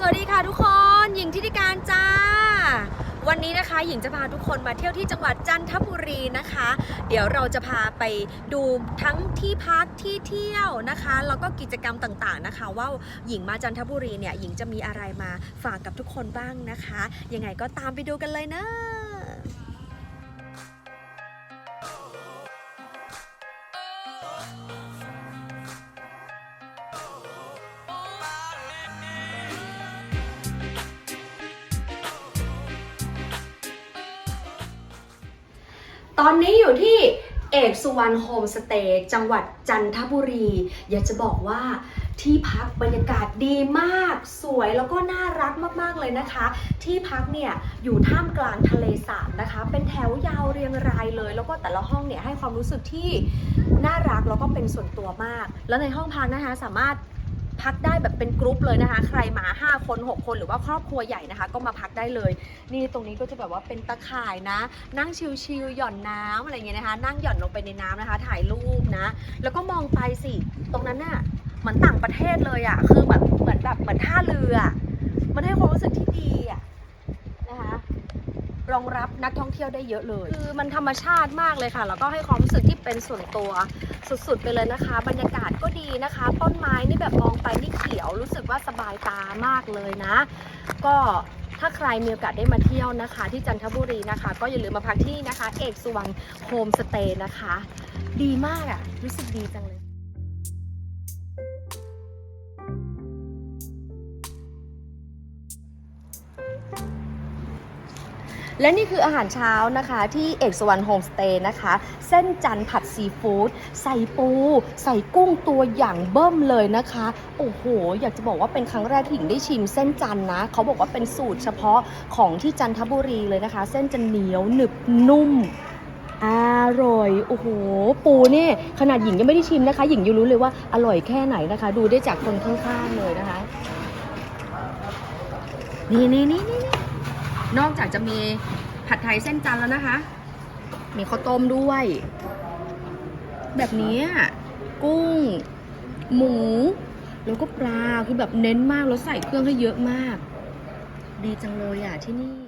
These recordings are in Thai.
สวัสดีค่ะทุกคนหญิงทิติการจ้า วันนี้นะคะหญิงจะพาทุกคนมาเที่ยวที่จังหวัดจันทบุรีนะคะ เดี๋ยวเราจะพาไปดูทั้งที่พักที่เที่ยวนะคะแล้วก็กิจกรรมต่างๆนะคะ ว่าหญิงมาจันทบุรีเนี่ยหญิงจะมีอะไรมาฝากกับทุกคนบ้างนะคะ ยังไงก็ตามไปดูกันเลยนะ ตอนนี้อยู่ที่เอกสุวรรณโฮมสเตย์จังหวัดจันทบุรี อยากจะบอกว่าที่พักบรรยากาศดีมาก สวยแล้วก็น่ารักมากๆเลยนะคะ ที่พักเนี่ยอยู่ท่ามกลางทะเลสาบนะคะ เป็นแถวยาวเรียงรายเลย แล้วก็แต่ละห้องเนี่ยให้ความรู้สึกที่น่ารักแล้วก็เป็นส่วนตัวมาก แล้วในห้องพักนะคะสามารถ พักได้แบบเป็นกรุ๊ปเลยนะคะ ใครมา 5 คน 6 คนหรือว่าครอบครัวใหญ่นะคะ ก็มาพักได้เลย นี่ตรงนี้ก็จะแบบว่าเป็นตะข่ายนะ นั่งชิลๆหย่อนน้ำอะไรเงี้ยนะคะ นั่งหย่อนลงไปในน้ำนะคะ ถ่ายรูปนะ แล้วก็มองไปสิ ตรงนั้นน่ะเหมือนต่างประเทศเลยอะ่ะคือแบบเหมือนแบบเหมือนท่าเรือ มันให้ความรู้สึกที่ดีอะ่ะ รองรับนักท่องเที่ยวได้เยอะเลย คือมันธรรมชาติมากเลยค่ะ แล้วก็ให้ความรู้สึกที่เป็นส่วนตัวสุดๆไปเลยนะคะ บรรยากาศก็ดีนะคะ ต้นไม้นี่แบบมองไปนี่เขียวรู้สึกว่าสบายตามากเลยนะ ก็ถ้าใครมีโอกาสได้มาเที่ยวนะคะ ที่จันทบุรีนะคะ ก็อย่าลืมมาพักที่นะคะ เอกสุวรรณโฮมสเตย์นะคะ ดีมากอะ่ะ รู้สึกดีจังเลย และนี่คืออาหารเช้านะคะที่เอกสวรรณโฮมสเตย์นะคะ เส้นจันทร์ผัดซีฟู้ดใส่ปู ใส่กุ้งตัวอย่างเบิ่มเลยนะคะ โอ้โห อยากจะบอกว่าเป็นครั้งแรกที่หญิงได้ชิมเส้นจันทร์นะ เขาบอกว่าเป็นสูตรเฉพาะของที่จันทบุรีเลยนะคะ เส้นจะเหนียวหนึบนุ่มอร่อย โอ้โห ปูนี่ขนาดหญิงยังไม่ได้ชิมนะคะ หญิงยังรู้เลยว่าอร่อยแค่ไหนนะคะ ดูได้จากคนข้างๆเลยนะคะ นี่นี่นี่นี่ นอกจากจะมีผัดไทยเส้นจันแล้วนะคะ มีข้าวต้มด้วย แบบนี้กุ้ง หมู แล้วก็ปลาคือแบบเน้นมากแล้วใส่เครื่องให้เยอะมาก ดีจังเลยอะที่นี่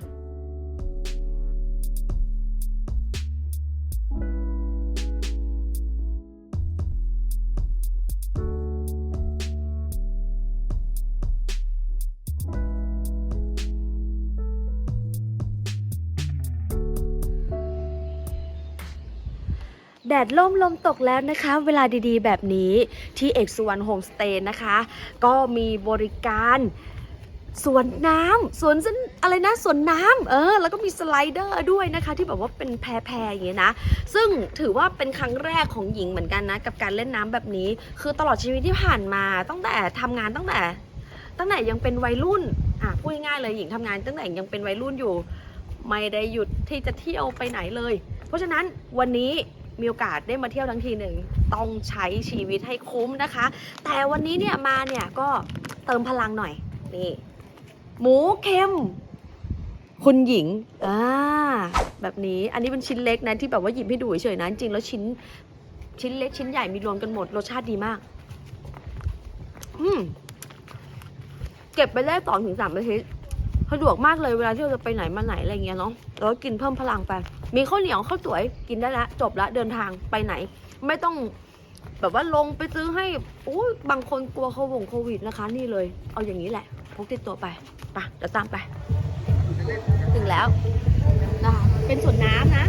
แดดล่มลมตกแล้วนะคะ เวลาดีๆ แบบนี้ที่เอกสุวรรณโฮมสเตย์นะคะ ก็มีบริการสวนน้ำสวนเส้นอะไรนะสวนน้ำเออแล้วก็มีสไลเดอร์ด้วยนะคะ ที่แบบว่าเป็นแพรๆอย่างเงี้ยนะ ซึ่งถือว่าเป็นครั้งแรกของหญิงเหมือนกันนะ กับการเล่นน้ำแบบนี้ คือตลอดชีวิตที่ผ่านมาตั้งแต่ทำงานตั้งแต่ ตั้งแต่ยังเป็นวัยรุ่นอะพูดง่ายเลยหญิงทำงาน ตั้งแต่ยังเป็นวัยรุ่นอยู่ ไม่ได้หยุดที่จะเที่ยวไปไหนเลย เพราะฉะนั้นวันนี้ มีโอกาสได้มาเที่ยวทั้งทีหนึ่งต้องใช้ชีวิตให้คุ้มนะคะ แต่วันนี้เนี่ยมาเนี่ยก็เติมพลังหน่อยนี่หมูเค็ม คุณหญิงอ่าแบบนี้อันนี้เป็นชิ้นเล็กนะที่แบบว่าหยิบให้ดูเฉยๆนะจริงแล้วชิ้นชิ้นเล็กชิ้นใหญ่มีรวมกันหมดรสชาติดีมาก อืมเก็บไปได้สองถึงสามอาทิตย์สะดวกมากเลยเวลาที่เราจะไปไหนมาไหนอะไรเงี้ยเนาะแล้วกินเพิ่มพลังไป มีข้าวเหนียวข้าวสวยกินได้ละจบละเดินทางไปไหน ไม่ต้องแบบว่าลงไปซื้อให้อู้บางคนกลัวโควงโควิดนะคะ นี่เลย เอาอย่างนี้แหละพกติดตัวไปไปะเดี๋ยวตามไป ถึงแล้วนะคะเป็นสวนน้ำนะ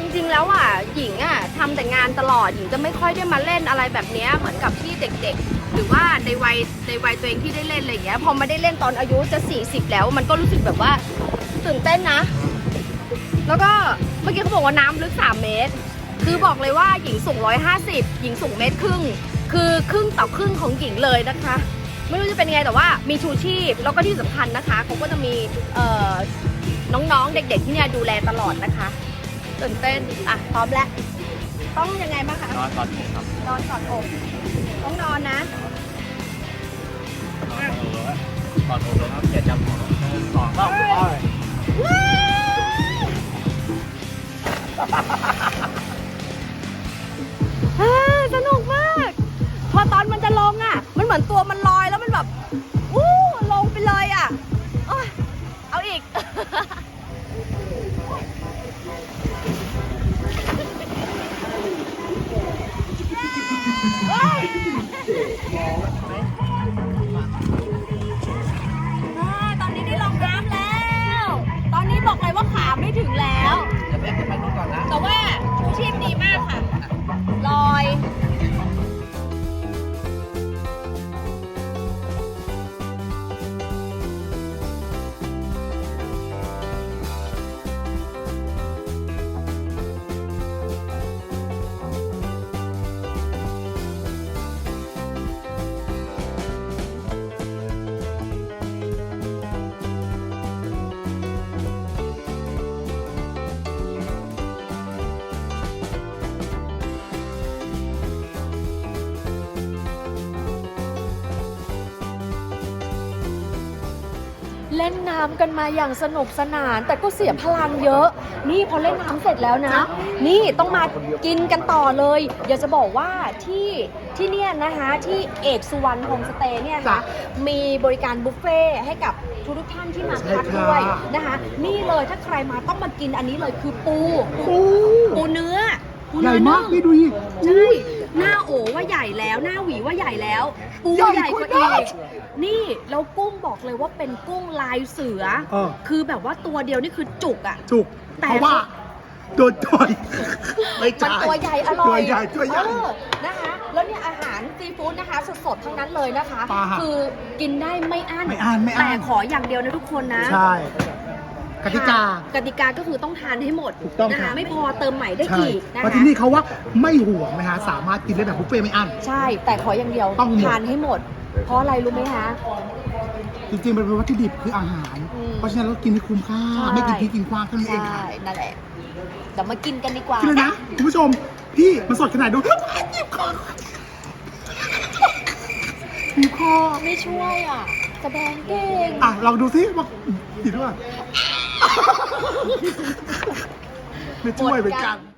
จริงๆแล้วอะหญิงอะทำแต่งานตลอดหญิงจะไม่ค่อยได้มาเล่นอะไรแบบเนี้ยเหมือนกับที่เด็กๆ หรือว่าในวัยในวัยตัวเองที่ได้เล่นอะไรอย่างเงี้ยพอมาได้เล่นตอนอายุจะ 40 แล้ว มันก็รู้สึกแบบว่าตื่นเต้นนะ แล้วก็เมื่อกี้เขาบอกว่าน้ำลึก 3 เมตร คือบอกเลยว่าหญิงสูง 150 หญิงสูงเมตรครึ่ง คือครึ่งต่อครึ่งของหญิงเลยนะคะ ไม่รู้จะเป็นยังไงแต่ว่ามีชูชีพ แล้วก็ที่สำคัญนะคะเขาก็จะมีเอ่อน้องๆเด็กๆที่เนี่ยดูแลตลอดนะคะ ตื่นเต้น อะ พร้อมแล้วไปต้องยังไงบ้างคะ นอนก่อนผมครับนอนกอดอก ต้องนอนนะ นอนก่อนผมเลยครับอย่าจับหัวหนึ่งสองก็ไปเฮ้ยสนุกมาก พอตอนมันจะลงอะ มันเหมือนตัวมันล เล่นน้ำกันมาอย่างสนุกสนาน แต่ก็เสียพลังเยอะ นี่พอเล่นน้ำเสร็จแล้วนะ นี่ต้องมากินกันต่อเลยอยากจะบอกว่าที่ที่เนี่ยนะคะที่เอกสุวรรณโฮมสเตย์เนี่ยนะคะมีบริการบุฟเฟ่ต์ให้กับทุกทุกๆท่านที่มาพักด้วยนะคะ นี่เลยถ้าใครมาต้องมากินอันนี้เลยคือปูโอ้ปูเนื้อปู ใหญ่เนื้อมากนึ่งนี่ดูดิใช่หน้าโอว่าใหญ่แล้วหน้าหวีว่าใหญ่แล้ว ปูใหญ่ใหญ่กว่ากว่าอีนั้กนนี่แล้วกุ้งบอกเลยว่าเป็นกุ้งลายเสือ เออ คือแบบว่าตัวเดียวนี่คือจุกอะจุกแต่ เพราะว่าโดนต่อยไม่มันจ่ายตัวใหญ่อร่อยตัวใหญ่ตัวใหญ่ เออนะคะ แล้วเนี่ยอาหารซีฟู้ดนะคะสดๆทั้งนั้นเลยนะคะ ปลาคือกินได้ไม่อั้นไม่อั้นไม่อั้น แต่ขออย่างเดียวนะทุกคนนะ ใช่ กติกา กติกาก็คือต้องทานให้หมดถูกต้องนะครัคะบไม่พอเติมใหม่ได้ใช่อีกนะเพราะคะที่นี่เขาว่าไม่ห่วงนะฮะสามารถกินได้แบบบุฟเฟ่ต์ไม่อั้น ใช่ แต่ขออย่างเดียว ต้องหมด ทานให้หมด เพราะอะไรรู้ไหมคะ จริงๆมันเป็นวัตถุดิบคืออาหาร อืมเพราะฉะนั้นเรากินให้คุ้มค่า ใช่ ไม่กินพริกกินควางเท่านั้นเองค่ะใช่นั่นแหละ เดี๋ยวมากินกันดีกว่า กินเลยนะคุณผู้ชมพี่มันสดขนาดดูหยิบคอหยิบคอไม่ช่วยอะ แสดงเก่ง อะลองดูซิว่าหยิบด้วย ไม่ช่วยเหมือนกัน